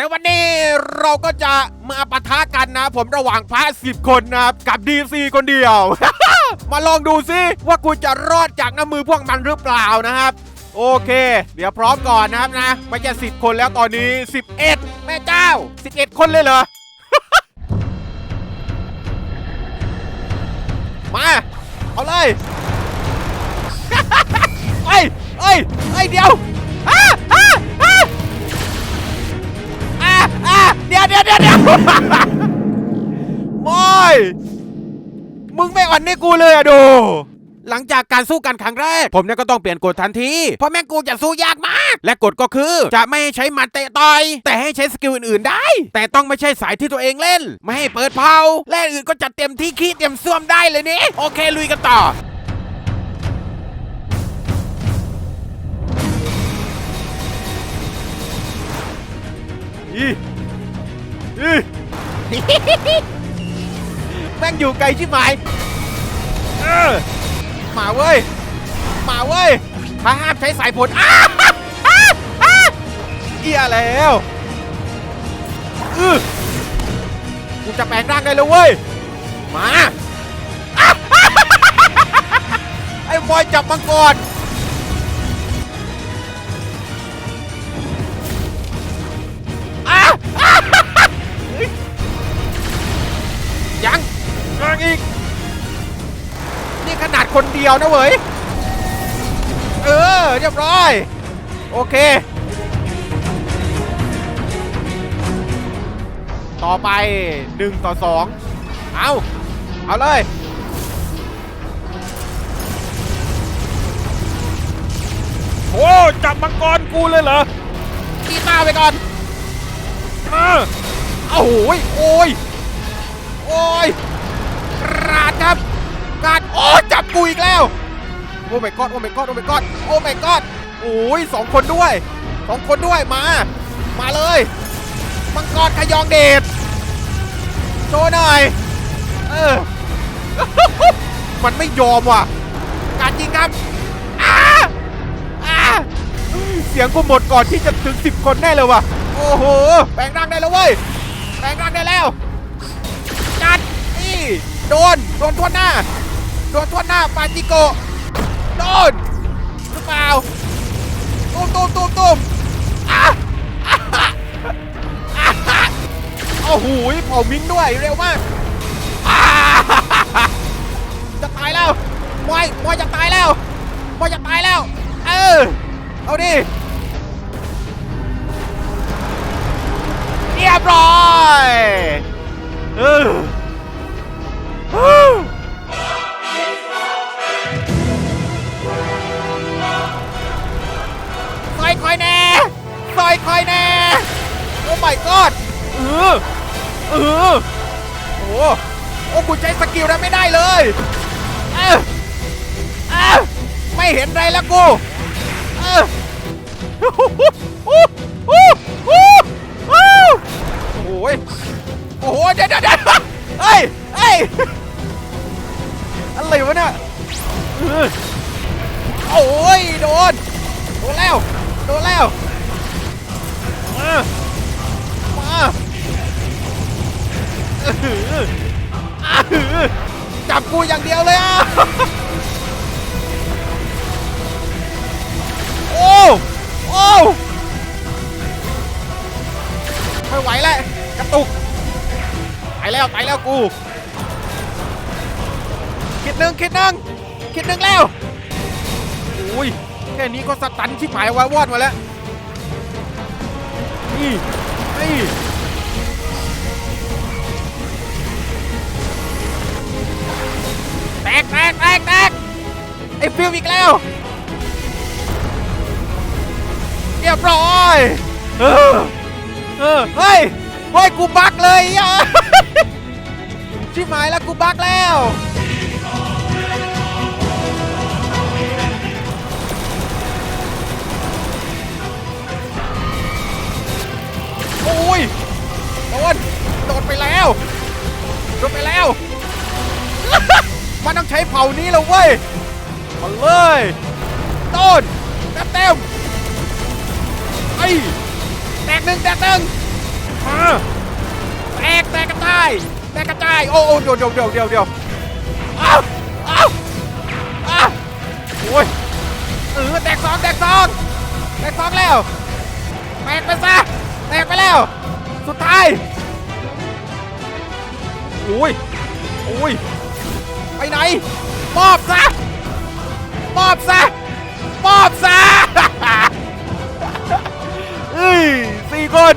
ในวันนี้เราก็จะมาปะทะกันนะ ผมระหว่างพระสิบคนนะครับกับดีซีคนเดียว มาลองดูซิว่ากูจะรอดจากน้ำมือพวกมันหรือเปล่านะครับ โอเค เดี๋ยวพร้อมก่อนนะครับนะไม่ใช่สิบคนแล้วตอนนี้ 11 แม่เจ้า 11 คนเลยเหรอ มา เอาเลยเอ้ยเอ้ยเอ้ยเดี๋ยวอ้าอ้า เดี๋ยวเดี๋ยวเดี๋ยวเดี๋ยวมอยมึงไม่อ่อนให้กูเลยอะดู หลังจากการสู้กันครั้งแรก ผมเนี่ยก็ต้องเปลี่ยนกฎทันที เพราะแม่งกูจะสู้ยากมาก และกฎก็คือจะไม่ให้ใช้หมัดเตะต่อย แต่ให้ใช้สกิลอื่นๆได้ แต่ต้องไม่ใช่สายที่ตัวเองเล่น ไม่ให้เปิดเผาและอื่นก็จัดเต็มที่ขี้เต็มซ่วมได้เลยนี่โอเคลุยกันต่ออี อีแม่งอยู่ไกลชิบหายเออมาเว้ย มาเว้ยถ้าห้ามใช้สายฝนอ้าอ้าอ้าเอียแล้วอือกูจะแปลงร่างได้แล้วเว้ย มาอ้าไอ้บอยจับมังกร คนเดียวนะเว้ย เออ เรียบร้อย โอเค ต่อไป1ต่อ 2 เอา เอาเลย โอ้จับมังกรกูเลยเหรอตีตาไปก่อน เออโอ้โหยโอ้ย โอ้ยกราดครับ กาดโอ้จับกูอีกแล้ว โอ้ my god โอ้ my god โอ้ my god โอ้ my god โอ้ยสองคนด้วยสองคนด้วยมา มาเลยมังกรขยองเดชโชว์หน่อยเออมันไม่ยอมว่ะ การยิงครับอ้าอ้าเสียงกูหมดก่อนที่จะถึง10คนแน่เลยว่ะ โอ้โหแปลงร่างได้แล้วเว้ยแปลงร่างได้แล้วจัดนี่โดน โดนทวนหน้า โดนทวนหน้าปาจิโก โดนหรือเปล่าตุ้มตุ้มตุ้มตุ้มอะอะอะอะโอ้โหเผามิงด้วยเร็วมากจะตายแล้วมวยมวยจะตายแล้วมวยจะตายแล้ว เออ เอาดิเรียบร้อยเออ ออเออโอ้โอ้กูใช้สกิลนั้นไม่ได้เลยเออเออไม่เห็นไรแล้วกูเออโอ้โหโอ้โหโอ้โหโอ้ยโอ้โหเดี๋ยวเดี๋ยวเดี๋ยวเฮ้ยเฮ้ยอะไรวะเนี่ยโอ้ยโดนโดนแล้วโดนแล้ว จับกูอย่างเดียวเลยอะ โอ้ โอ้ไม่ไหวแล้วกระตุก ไปแล้วไปแล้วกู คิดหนึ่งคิดหนึ่งคิดหนึ่งแล้วอุ้ยแค่นี้ก็สตันชิบหายวายวอดมาแล้ว นี่นี่ ตกแตกแตกแตกไอ้ฟิวอีกแล้วเรียบร้อยเออเออเฮ้ยเฮ้ยกูบักเลยอะชิบหายแล้วกูบักแล้ว มันต้อานี้แล้วเว้ยมาเลยโดนเต็มเต็มไอ้แตกหนึ่งแตกหนึ่งมาแตกแตกกระจายแตกกระจายโอ้โอ้เดี๋ยวเดี๋ยวเดี๋ยวเดี๋ยวเดี๋ยวอ้าวอ้าวอ้าวโอ้ยเออแตกสองแตกสองแตกสองแล้วแตกไปซะแตกไปแล้ว สุดท้ายโอ้ยโอ้ยไปไหน มอบซะมอบซะมอบซะเฮ้ยสี่คน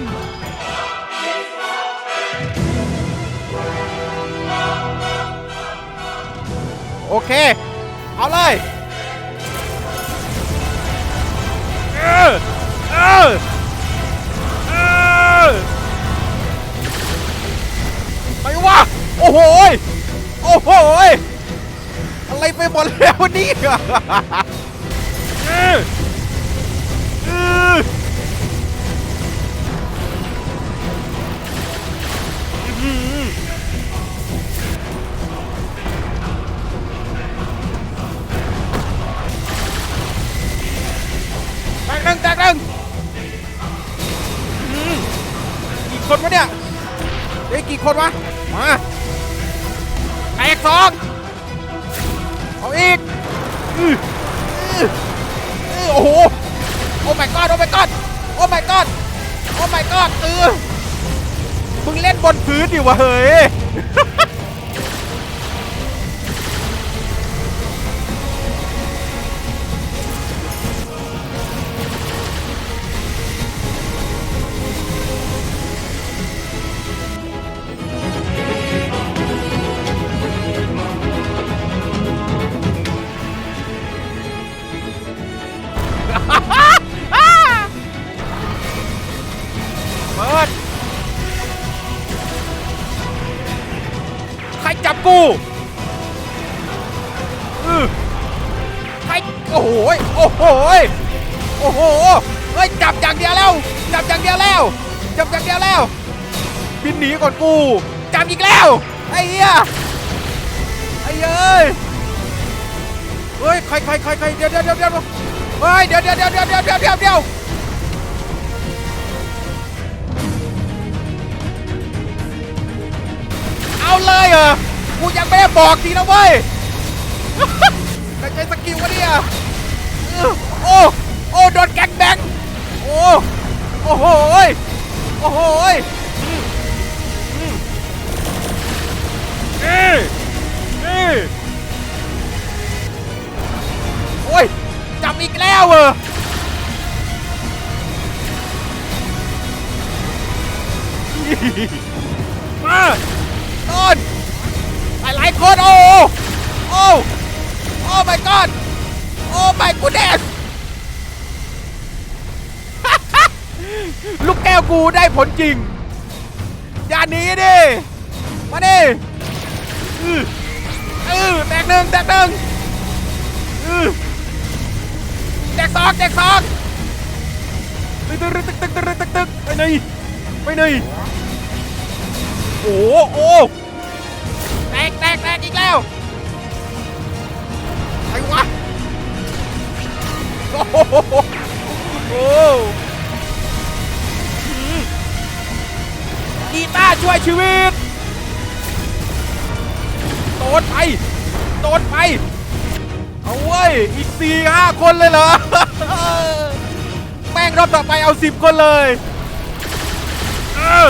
โอเค เอาเลยเออเออเออไปวะโอ้โหโอ้โห อะไรไปหมดแล้วเนี่เออเอออื้อหือแตกหนึ่งแตกหนึ่งอืมกี่คนวะเนี่ยเฮ้ยกี่คนวะ มาแตกสอง อาอีกอืออืออื้อโอ้โห โอ้ my god โอ้ my god โอ้ my god โอ้ my god เออมึงเล่นบนพื้นดิวะเฮ้ย ยโอ้โหเฮ้ยจับอย่างเดียวแล้ว จับอย่างเดียวแล้ว จับอย่างเดียวแล้ว บินหนีก่อนกู จับอีกแล้ว ไอ้เหี้ย ไอ้เอ้ยเฮ้ยใครใครใครใครเดี๋ยวเดี๋ยวเดี๋ยวเดี๋ยวเฮ้ยเดี๋ยวเดี๋ยวเดี๋ยวเดี๋ยวเดี๋ยวเดี๋ยวเดี๋ยวเดี๋ยวเอาเลยเหรอ กูยังไม่ได้บอกทีนะเว้ยไม่ใช่สกิลวะเนี่ย โอ้โอ้โดนแก๊งแบงโอ้โอ้โหยโอ้โหยอืมอืมนี่นี่โอ้ยจับอีกแล้วเหรอมาต้นหลายหลายคนโอ้โอ้โอ้ my god โอ้ my goodness ลูกแก้วกูได้ผลจริง อย่าหนีดิ มาดิอืออือแตกหนึ่งแตกหนึ่งอือแตกสองแตกสองตึกตึกตึกตึกตึกตึกตึกไปไหนไปไหนโอ้โหโอ้แตกแตกแตกอีกแล้วไอ้วะโอ้โห ช่วยชีวิต โดนไป โดนไป เอาเว้ย อีกสี่ห้าคนเลยเหรอแม่งรอบต่อไปเอาสิบคนเลย เออ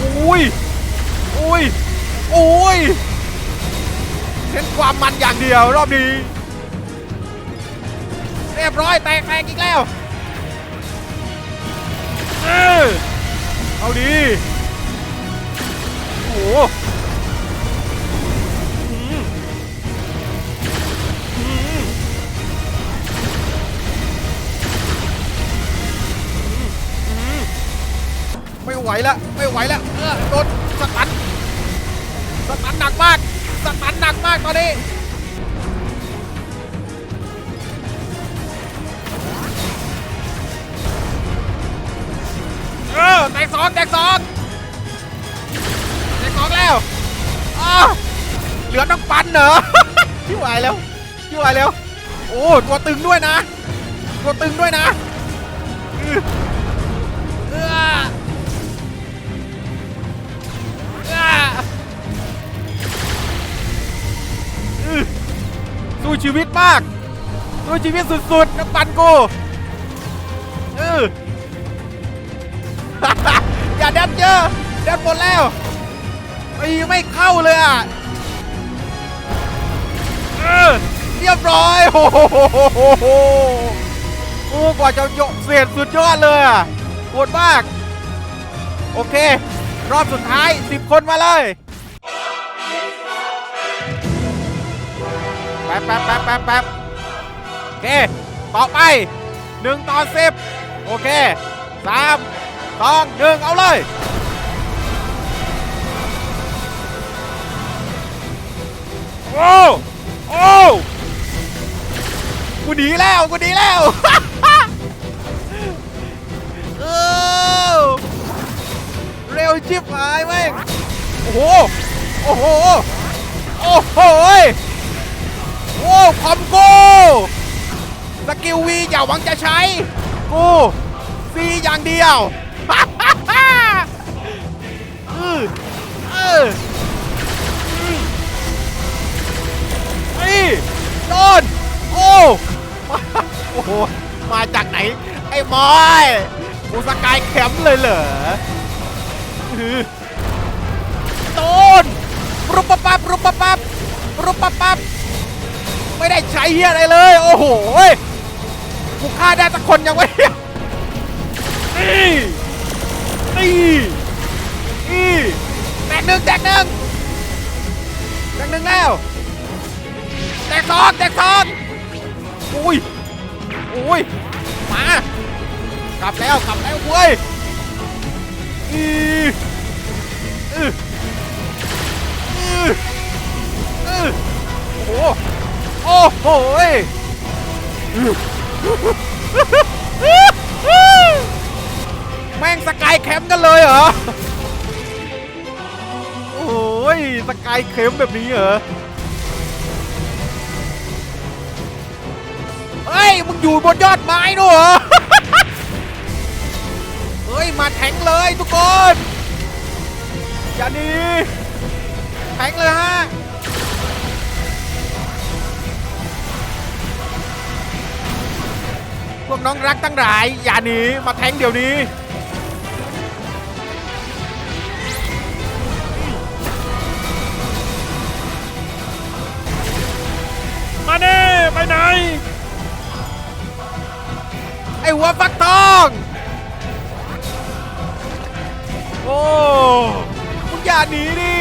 อุ้ยอุ้ยอุ้ยเห็นความมันอย่างเดียวรอบนี้ เรียบร้อยแตกแตกอีกแล้ว เออเอาดี ไม่ไหวแล้วไม่ไหวแล้วเออโดนสตันสตันหนักมากสตันหนักมากตอนนี้เออแตกสองแตกสอง เหลือต้องปันเหรพี่วายแล้วพี่วายแล้ว โอ้ตัวตึงด้วยนะ ตัวตึงด้วยนะสู้ชีวิตมากสู้ชีวิตสุดๆนัำปันกูเอออย่าดันเยอะดันหมดแล้วไอ้ไม่เข้าเลยอะ อเรียบร้อยโอ้โหโอ้กว่าจะยกเสียดสุดยอดเลยอะโหดมาก โอเค รอบสุดท้าย 10 คนมาเลยแป๊บแป๊บแป๊บแป๊บแป๊บโอเค ต่อไป 1 ต่อ 10 โอเค 3 2 1 เอาเลยโอ้ โอ้กูหนีแล้วกูหนีแล้วเออเร็วชิบหายแม่งโอ้โหโอ้โหโอ้โหโอ้คอมโกสกิลวีอย่าหวังจะใช้กูซีอย่างเดียว บอยกูสกายแคมป์เลยเหรออื้อโดนรุปปะปับรุปปะปับรุปปะปับไม่ได้ใช้เฮียอะไรเลย โอ้โหกูฆ่าได้สักคนยังไงนี่นี่นี่แตกหนึ่งแตกหนึ่งแตกหนึ่งแล้ว แตกสองแตกสองอุ้ยอุ้ยมา กลับแล้วกลับแล้วเว้ยอืออืออือโอ้โหโอ้โหยแม่งสกายแคมป์กันเลยเหรอโอ้ยสกายแคมป์แบบนี้เหรอเฮ้ยมึงอยู่บนยอดไม้ด้วยเหรอเฮ้ย มาแทงเลยทุกคน อย่าหนีแทงเลยฮะ พวกน้องรักตั้งหลาย อย่าหนี มาแทงเดี๋ยวนี้ มาเน่ไปไหน ไอ้หัวฟักทอง อ้มึงอย่าหนีดิ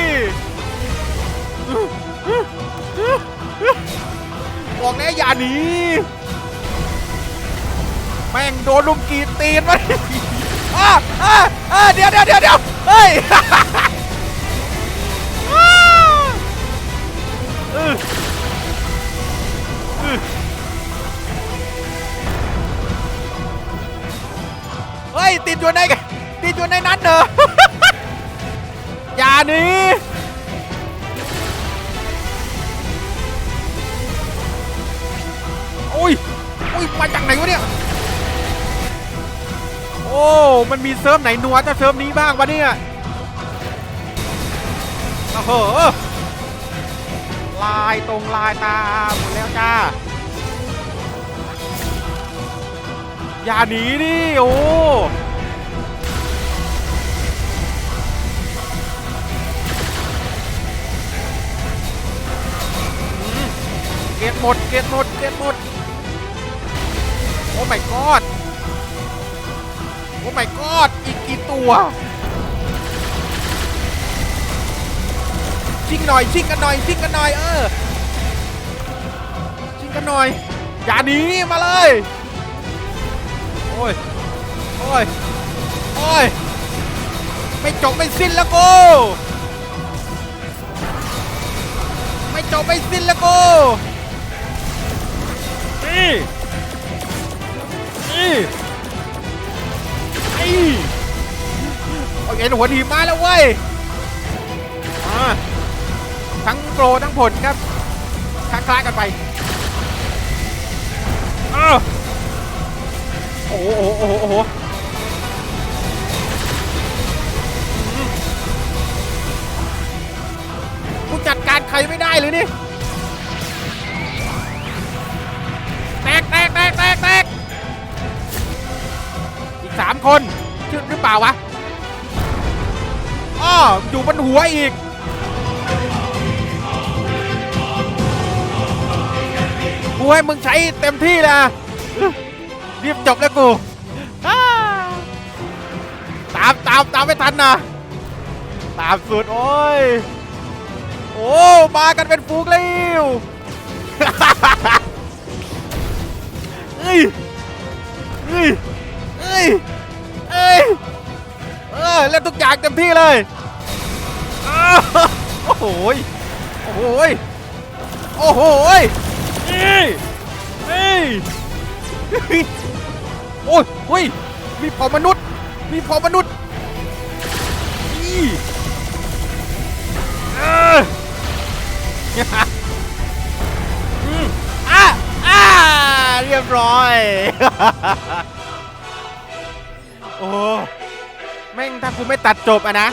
บอกแล้วอย่าหนีแม่งโดนลุมกีดตีนมาอ่าอ่าอ่าเดี๋ยวเดี๋ยวเดี๋ยวเดี๋ยวเฮ้ยเฮ้ยติดอยู่ในติดอยู่ในนั้นเหรออย่า หนีโอ้ยโอ้ยมาจากไหนวะเนี่ยโอ้มันมีเซิร์ฟไหนนัวจะเซิร์ฟนี้บ้างวะเนี่ยโอ้โหลายตรงลายตาหมดแล้วจ้าอย่าหนีดิโอ้ เกตหมด เกตหมด เกตหมด โอ้ my god โอ้ my god อีกกี่ตัวชิงหน่อยชิงกันหน่อยชิงกันหน่อยเออชิงกันหน่อย อย่าหนีมาเลย โอ้ย โอ้ย โอ้ย ไม่จบไม่สิ้นแล้วกูไม่จบไม่สิ้นแล้วกู นี่นี่ไอ้เอาเห็นหัวทีมาแล้วเว้ยทั้งโปรทั้งผลครับคล้ายๆกันไปโอ้โหโอ้โหโอ้โหกูจัดการใครไม่ได้เลยนี่ แตกแตกแตกแตกแตกอีกสามคนชื่อหรือเปล่าวะอ้ออยู่บนหัวอีกกูให้มึงใช้เต็มที่นะรีบจบแล้วกูตามตามตามไม่ทันนะตามสุดโอ้ยโอ้มากันเป็นฟูกเลี้ยว เอ้ยเอ้ยเอ้ยเอ้ยเออเล่นทุกอย่างเต็มที่เลยอ้าวโอ้โหยโอ้โหยโอ้โหยนี่นี่โอ้ยเฮ้ยมีเผ่ามนุษย์ มีเผ่ามนุษย์นี่เออ เรียบร้อย โอ้ แม่งถ้ากูไม่ตัดจบอะนะ